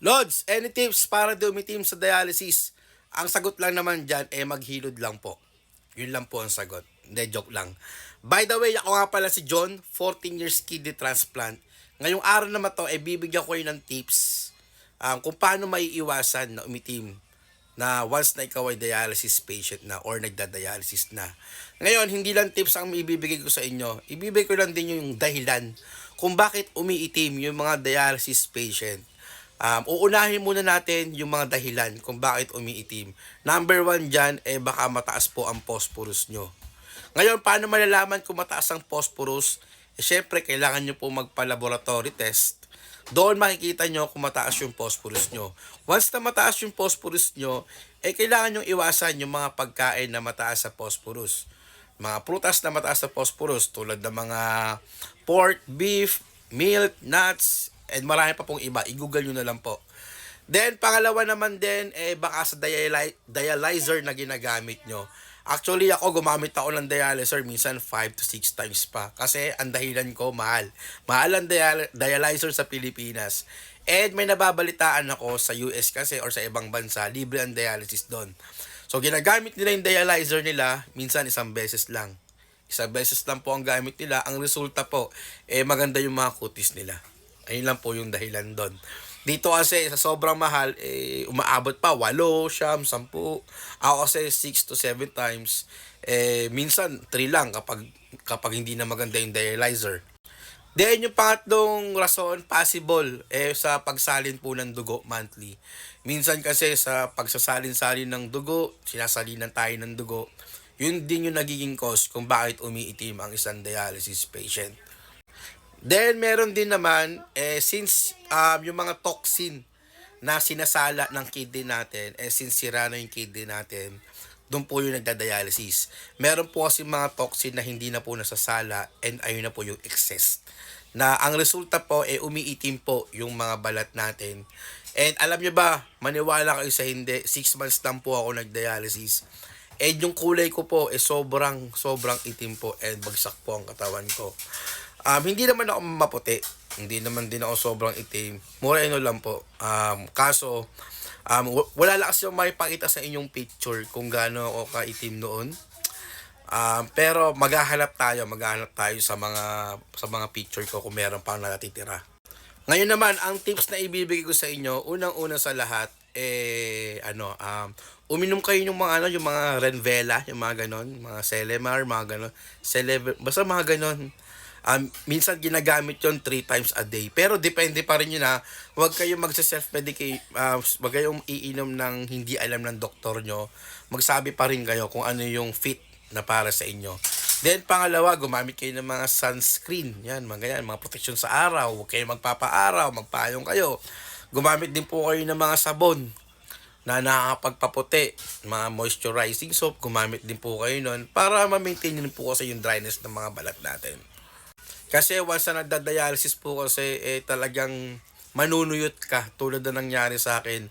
Lods, any tips para di umitim sa dialysis? Ang sagot lang naman dyan, eh maghilod lang po. Yun lang po ang sagot. Hindi, joke lang. By the way, ako nga pala si John, 14 years kidney transplant. Ngayong araw naman to, eh bibigyan ko kayo ng tips um, kung paano maiiwasan na umitim na once na ikaw ay dialysis patient na or nagda-dialysis na. Ngayon, hindi lang tips ang ibibigay ko sa inyo. Ibibigay ko lang din yung dahilan kung bakit umiitim yung mga dialysis patient. Um, uunahin muna natin yung mga dahilan kung bakit umiitim. Number one dyan, eh baka mataas po ang phosphorus nyo. Ngayon, paano malalaman kung mataas ang phosphorus? Eh, syempre, kailangan nyo po magpa-laboratory test. Doon makikita nyo kung mataas yung phosphorus nyo. Once na mataas yung phosphorus nyo, eh kailangan nyo iwasan yung mga pagkain na mataas sa phosphorus. Mga prutas na mataas sa phosphorus tulad ng mga pork, beef, milk, nuts, and marami pa pong iba. I-google nyo na lang po. Then, pangalawa naman din, eh, baka sa dialy- dialyzer na ginagamit nyo. Actually, ako gumamit ako ng dialyzer minsan 5 to 6 times pa. Kasi ang dahilan ko, mahal. Mahal ang dial- dialyzer sa Pilipinas. And may nababalitaan ako sa US kasi or sa ibang bansa, libre ang dialysis doon. So, ginagamit nila yung dialyzer nila, minsan isang beses lang. Isang beses lang po ang gamit nila. Ang resulta po, eh maganda yung mga kutis nila. Ayun lang po yung dahilan doon. Dito kasi sa sobrang mahal, eh, umaabot pa 8, siyam, 10. Ako kasi 6 to 7 times. Eh, minsan 3 lang kapag, kapag hindi na maganda yung dialyzer. Then yung pangatlong rason, possible, eh, sa pagsalin po ng dugo monthly. Minsan kasi sa pagsasalin-salin ng dugo, sinasalinan tayo ng dugo, yun din yung nagiging cause kung bakit umiitim ang isang dialysis patient. Then, meron din naman, eh, since um, yung mga toxin na sinasala ng kidney natin, eh, since sira na yung kidney natin, doon po yung nagda-dialysis. Meron po kasi mga toxin na hindi na po nasasala and ayun na po yung excess. Na ang resulta po, eh, umiitim po yung mga balat natin. And alam nyo ba, maniwala kayo sa hindi, 6 months lang po ako nag-dialysis. And yung kulay ko po, eh, sobrang, sobrang itim po and bagsak po ang katawan ko. Um, hindi naman ako maputi. Hindi naman din ako sobrang itim. Moreno lang po. Um, kaso, um, wala lang kasi yung makipakita sa inyong picture kung gaano ako kaitim noon. Um, pero maghahanap tayo, maghahanap tayo sa mga sa mga picture ko kung meron pang natitira. Ngayon naman, ang tips na ibibigay ko sa inyo, unang-una sa lahat, eh, ano, um, uminom kayo ng mga, ano, yung mga Renvela, yung mga ganon, mga Selemar, mga ganon, Celebre, basta mga ganon. Um, minsan ginagamit yon 3 times a day. Pero depende pa rin yun ha. Huwag kayong magsa-self-medicate, uh, huwag kayong iinom ng hindi alam ng doktor nyo. Magsabi pa rin kayo kung ano yung fit na para sa inyo. Then pangalawa, gumamit kayo ng mga sunscreen. Yan, mga ganyan, mga protection sa araw. Huwag kayong magpapaaraw, magpayong kayo. Gumamit din po kayo ng mga sabon na nakakapagpaputi, mga moisturizing soap, gumamit din po kayo nun para ma-maintain din po kasi yung dryness ng mga balat natin. Kasi once na nagda-dialysis po kasi eh talagang manunuyot ka tulad na nangyari sa akin.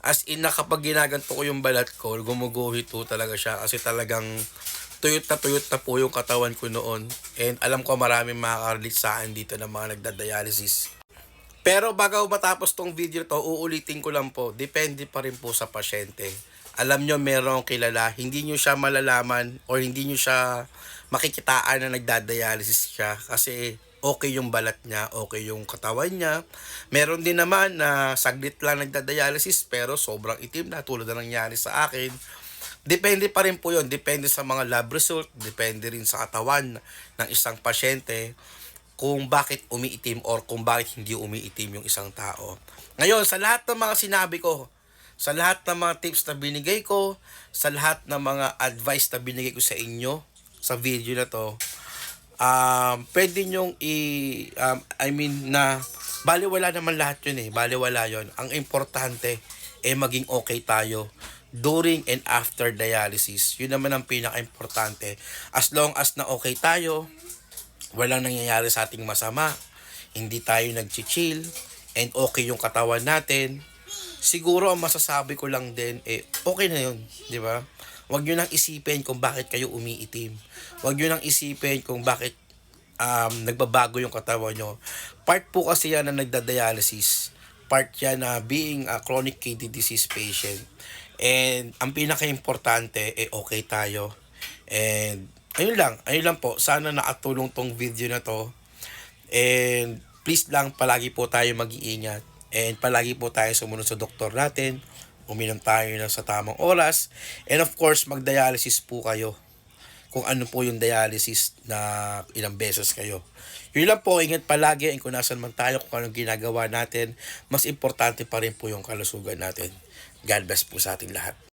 As in na kapag ginaganto ko yung balat ko, gumuguhit po talaga siya kasi talagang tuyot na tuyot na po yung katawan ko noon. And alam ko maraming makaka-relate sa akin dito ng mga nagda-dialysis. Pero bago matapos tong video to, uulitin ko lang po, depende pa rin po sa pasyente. Alam nyo, meron kilala, hindi nyo siya malalaman or hindi nyo siya makikitaan na nagdadialysis siya kasi okay yung balat niya, okay yung katawan niya. Meron din naman na saglit lang nagdadialysis pero sobrang itim na tulad na nangyari sa akin. Depende pa rin po yun. Depende sa mga lab result. Depende rin sa katawan ng isang pasyente kung bakit umiitim or kung bakit hindi umiitim yung isang tao. Ngayon, sa lahat ng mga sinabi ko, sa lahat ng mga tips na binigay ko, sa lahat ng mga advice na binigay ko sa inyo sa video na to, um, pwede nyong i, um, I mean na, baliwala naman lahat yun eh, baliwala yun. Ang importante, eh maging okay tayo during and after dialysis. Yun naman ang pinaka-importante. As long as na okay tayo, walang nangyayari sa ating masama, hindi tayo nag-chill, and okay yung katawan natin, siguro ang masasabi ko lang din, eh, okay na yun, di ba? Huwag nyo nang isipin kung bakit kayo umiitim. Huwag nyo nang isipin kung bakit um, nagbabago yung katawan nyo. Part po kasi yan na nagda-dialysis part yan na being a chronic kidney disease patient. And ang pinaka-importante, eh okay tayo. And ayun lang, ayun lang po. Sana nakatulong tong video na to. And please lang palagi po tayo mag-iingat. And palagi po tayo sumunod sa doktor natin. Uminom tayo na sa tamang oras. And of course, mag-dialysis po kayo. Kung ano po yung dialysis na ilang beses kayo. Yun lang po, ingat palagi. And kung nasan man tayo, kung anong ginagawa natin, mas importante pa rin po yung kalusugan natin. God bless po sa ating lahat.